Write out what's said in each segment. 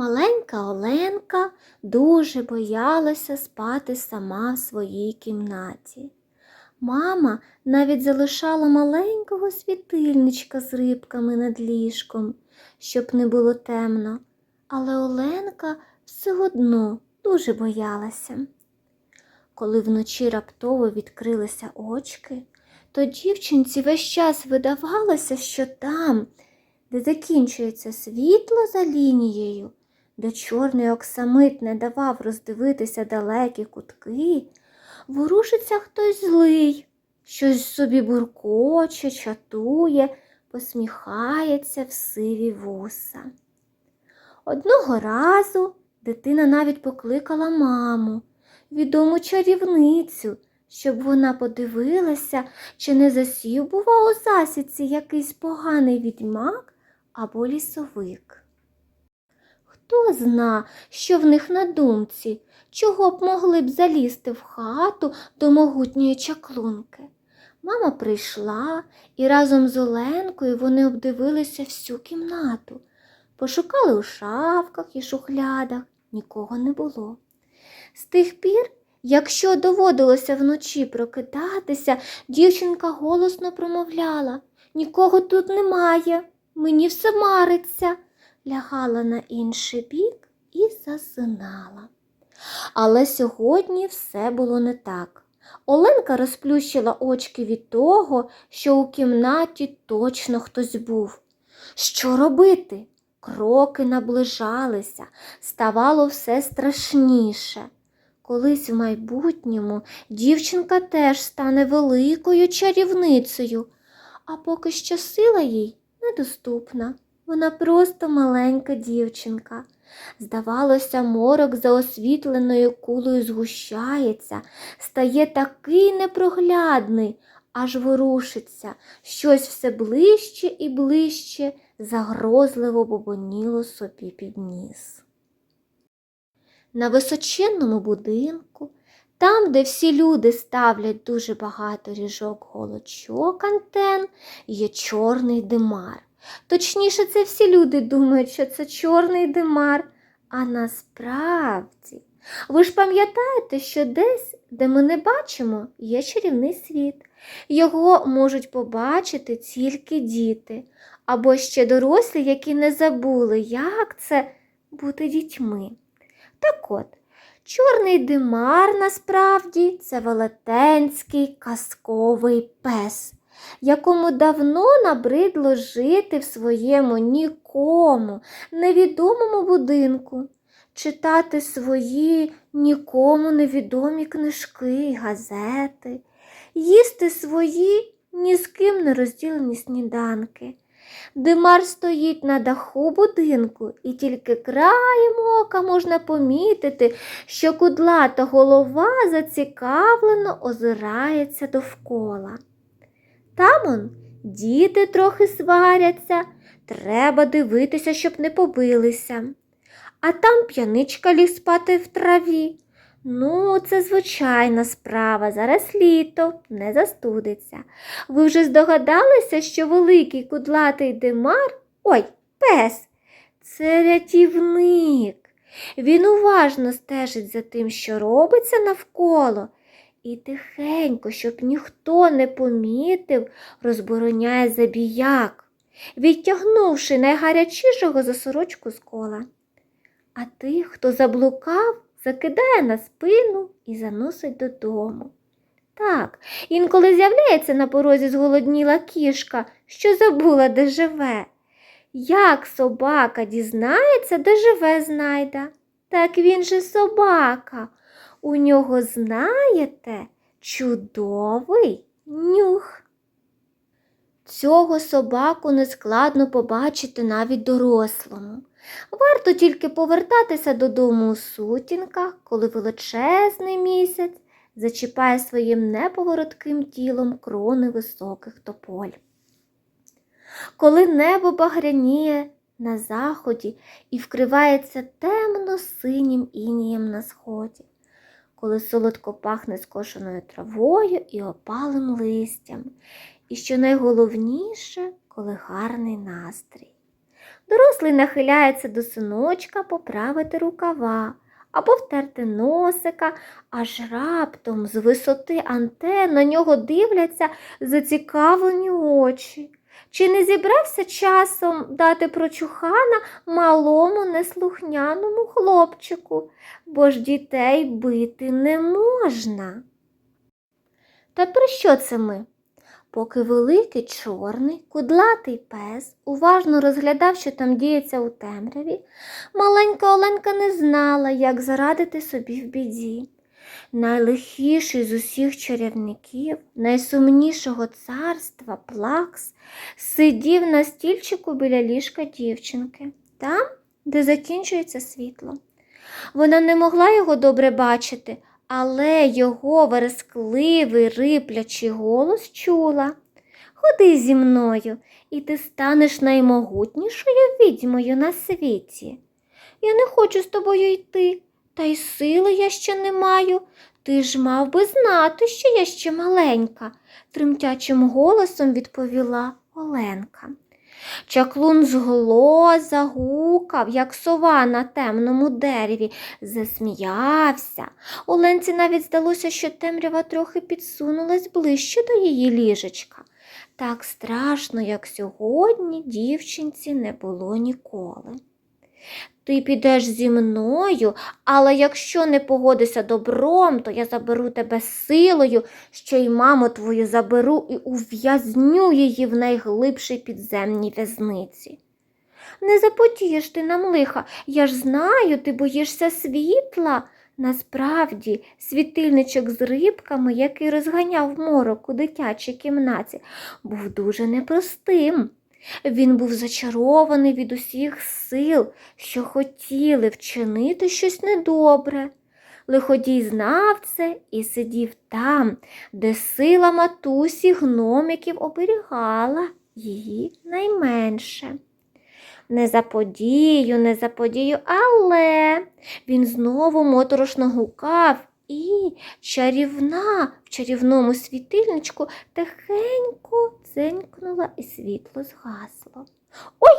Маленька Оленка дуже боялася спати сама в своїй кімнаті. Мама навіть залишала маленького світильничка з рибками над ліжком, щоб не було темно, але Оленка все одно дуже боялася. Коли вночі раптово відкрилися очки, то дівчинці весь час видавалося, що там, де закінчується світло за лінією, де чорний оксамит не давав роздивитися далекі кутки, ворушиться хтось злий, щось собі буркоче, чатує, посміхається в сиві вуса. Одного разу дитина навіть покликала маму, відому чарівницю, щоб вона подивилася, чи не засів, бува, у засідці якийсь поганий відьмак або лісовик. Хто зна, що в них на думці, чого б могли б залізти в хату до могутньої чаклунки. Мама прийшла, і разом з Оленкою вони обдивилися всю кімнату. Пошукали у шафках і шухлядах, нікого не було. З тих пір, якщо доводилося вночі прокидатися, дівчинка голосно промовляла Нікого тут немає, мені все мариться, лягала на інший бік і засинала. Але сьогодні все було не так. Оленка розплющила очки від того, що у кімнаті точно хтось був. Що робити? Кроки наближалися, ставало все страшніше. Колись в майбутньому дівчинка теж стане великою чарівницею, а поки що сила їй недоступна. Вона просто маленька дівчинка. Здавалося, морок за освітленою кулею згущається, стає такий непроглядний, аж ворушиться, щось все ближче і ближче загрозливо бобоніло собі під ніс. На височенному будинку, там, де всі люди ставлять дуже багато ріжок голочок антен, є чорний димар. Точніше, це всі люди думають, що це чорний димар. А насправді, ви ж пам'ятаєте, що десь, де ми не бачимо, є чарівний світ. Його можуть побачити тільки діти, або ще дорослі, які не забули, як це бути дітьми. Так от, чорний димар насправді це велетенський казковий пес якому давно набридло жити в своєму нікому невідомому будинку, читати свої нікому невідомі книжки газети, їсти свої ні з ким не розділені сніданки. Димар стоїть на даху будинку, і тільки краєм ока можна помітити, що кудлата голова зацікавлено озирається довкола. Там он діти трохи сваряться, треба дивитися, щоб не побилися. А там п'яничка ліг спати в траві. Ну, це звичайна справа, зараз літо, не застудиться. Ви вже здогадалися, що великий кудлатий димар, ой, пес, це рятівник. Він уважно стежить за тим, що робиться навколо і тихенько, щоб ніхто не помітив, розбороняє забіяк, відтягнувши найгарячішого за сорочку з кола. А тих, хто заблукав, закидає на спину і заносить додому. Так, інколи з'являється на порозі зголодніла кішка, що забула, де живе. Як собака дізнається, де живе знайда? Так він же собака. У нього, знаєте, чудовий нюх. Цього собаку нескладно побачити навіть дорослому. Варто тільки повертатися додому у сутінках, коли величезний місяць зачіпає своїм неповоротким тілом крони високих тополь. Коли небо багряніє на заході і вкривається темно-синім інієм на сході коли солодко пахне скошеною травою і опалим листям, і що найголовніше, коли гарний настрій. Дорослий нахиляється до синочка поправити рукава або втерти носика, аж раптом з висоти антен на нього дивляться зацікавлені очі. Чи не зібрався часом дати прочухана малому неслухняному хлопчику, бо ж дітей бити не можна? Та про що це ми? Поки великий чорний, кудлатий пес уважно розглядав, що там діється у темряві, маленька Оленка не знала, як зарадити собі в біді. Найлихіший з усіх чарівників, найсумнішого царства Плакс, сидів на стільчику біля ліжка дівчинки, там, де закінчується світло. Вона не могла його добре бачити, але його верескливий риплячий голос чула. Ходи зі мною, і ти станеш наймогутнішою відьмою на світі. Я не хочу з тобою йти, та й сили я ще не маю. Ти ж мав би знати, що я ще маленька, тремтячим голосом відповіла Оленка. Чаклун згло загукав, як сова на темному дереві, засміявся. Оленці навіть здалося, що темрява трохи підсунулась ближче до її ліжечка. Так страшно, як сьогодні, дівчинці не було ніколи. Ти підеш зі мною, але якщо не погодишся добром, то я заберу тебе силою, що й маму твою заберу і ув'язню її в найглибшій підземній в'язниці. Не запотієш ти нам лиха, я ж знаю, ти боїшся світла. Насправді, світильничок з рибками, який розганяв морок у дитячій кімнаті, був дуже непростим. Він був зачарований від усіх сил, що хотіли вчинити щось недобре. Лиходій знав це і сидів там, де сила матусі гномиків оберігала її найменше. Не заподію, не заподію, але він знову моторошно гукав, і чарівна в чарівному світильничку тихенько дзенькнула і світло згасло. Ой.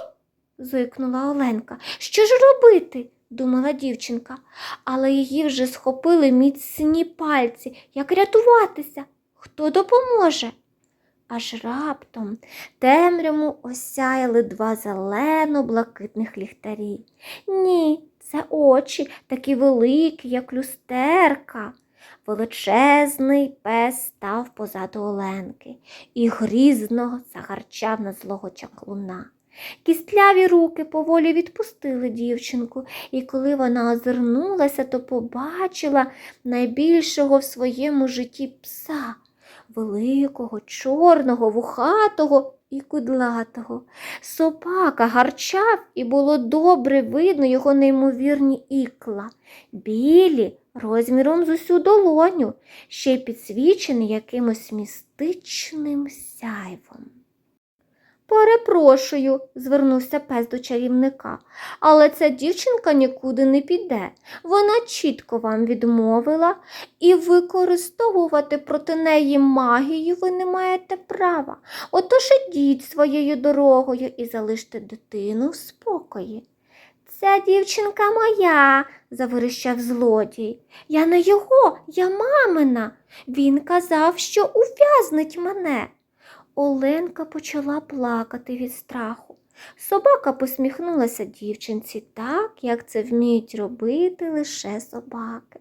зойкнула Оленка. Що ж робити? думала дівчинка, але її вже схопили міцні пальці. Як рятуватися? Хто допоможе? Аж раптом темряву осяяли два зелено-блакитних ліхтарі. Ні, це очі такі великі, як люстерка. Величезний пес став позаду Оленки і грізно загарчав на злого чаклуна. Кістляві руки поволі відпустили дівчинку, і коли вона озирнулася, то побачила найбільшого в своєму житті пса, великого, чорного, вухатого і кудлатого. Собака гарчав, і було добре видно його неймовірні ікла, білі, розміром з усю долоню, ще й підсвічений якимось містичним сяйвом. Перепрошую, звернувся пес до чарівника, але ця дівчинка нікуди не піде. Вона чітко вам відмовила, і використовувати проти неї магію ви не маєте права. Отож ідіть своєю дорогою і залиште дитину в спокої. Ця дівчинка моя, заверещав злодій. Я не його, я мамина. Він казав, що ув'язнить мене. Оленка почала плакати від страху. Собака посміхнулася дівчинці так, як це вміють робити лише собаки.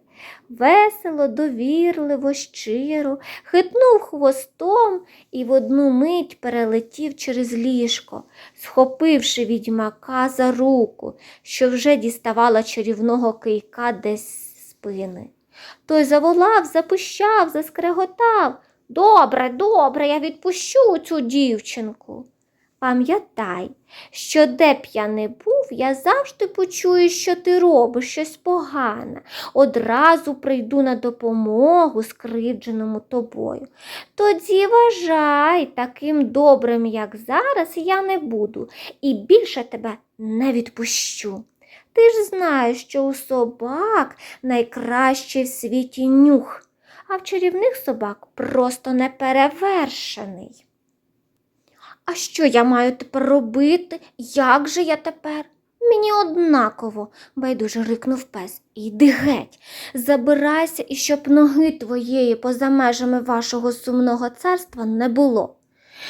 Весело, довірливо, щиро, хитнув хвостом і в одну мить перелетів через ліжко, схопивши відьмака за руку, що вже діставала чарівного кийка десь з спини. Той заволав, запищав, заскреготав. Добре, добре, я відпущу цю дівчинку. Пам'ятай, що де б я не був, я завжди почую, що ти робиш щось погане. Одразу прийду на допомогу скривдженому тобою. Тоді вважай, таким добрим, як зараз, я не буду, і більше тебе не відпущу. Ти ж знаєш, що у собак найкращий в світі нюх а в чарівних собак просто неперевершений. А що я маю тепер робити? Як же я тепер? Мені однаково, байдуже рикнув пес. Іди геть, забирайся, і щоб ноги твоєї поза межами вашого сумного царства не було.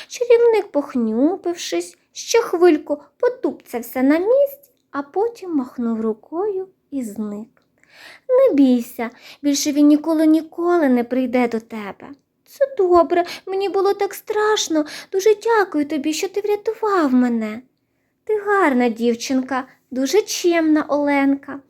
Чарівник, похнюпившись, ще хвильку потупцявся на місці, а потім махнув рукою і зник. Не бійся, більше він ніколи ніколи не прийде до тебе. Це добре, мені було так страшно. Дуже дякую тобі, що ти врятував мене. Ти гарна дівчинка, дуже чемна Оленка.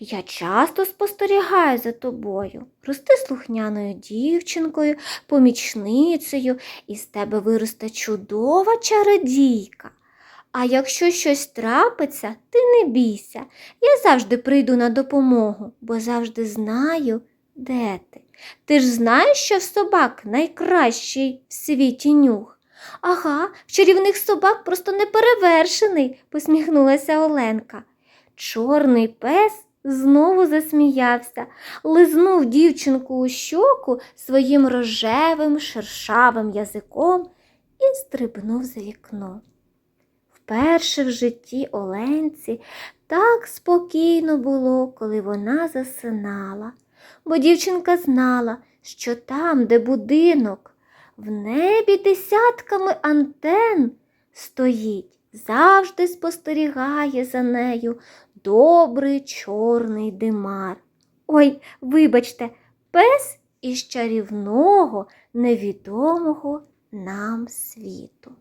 Я часто спостерігаю за тобою. Рости слухняною дівчинкою, помічницею, і з тебе виросте чудова чародійка. А якщо щось трапиться, ти не бійся. Я завжди прийду на допомогу, бо завжди знаю, де ти. Ти ж знаєш, що собак найкращий в світі нюх. Ага, чарівних собак просто неперевершений, посміхнулася Оленка. Чорний пес знову засміявся, лизнув дівчинку у щоку своїм рожевим шершавим язиком і стрибнув за вікно. Вперше в житті Оленці так спокійно було, коли вона засинала, бо дівчинка знала, що там, де будинок, в небі десятками антен стоїть, завжди спостерігає за нею добрий чорний димар. Ой, вибачте, пес із чарівного, невідомого нам світу.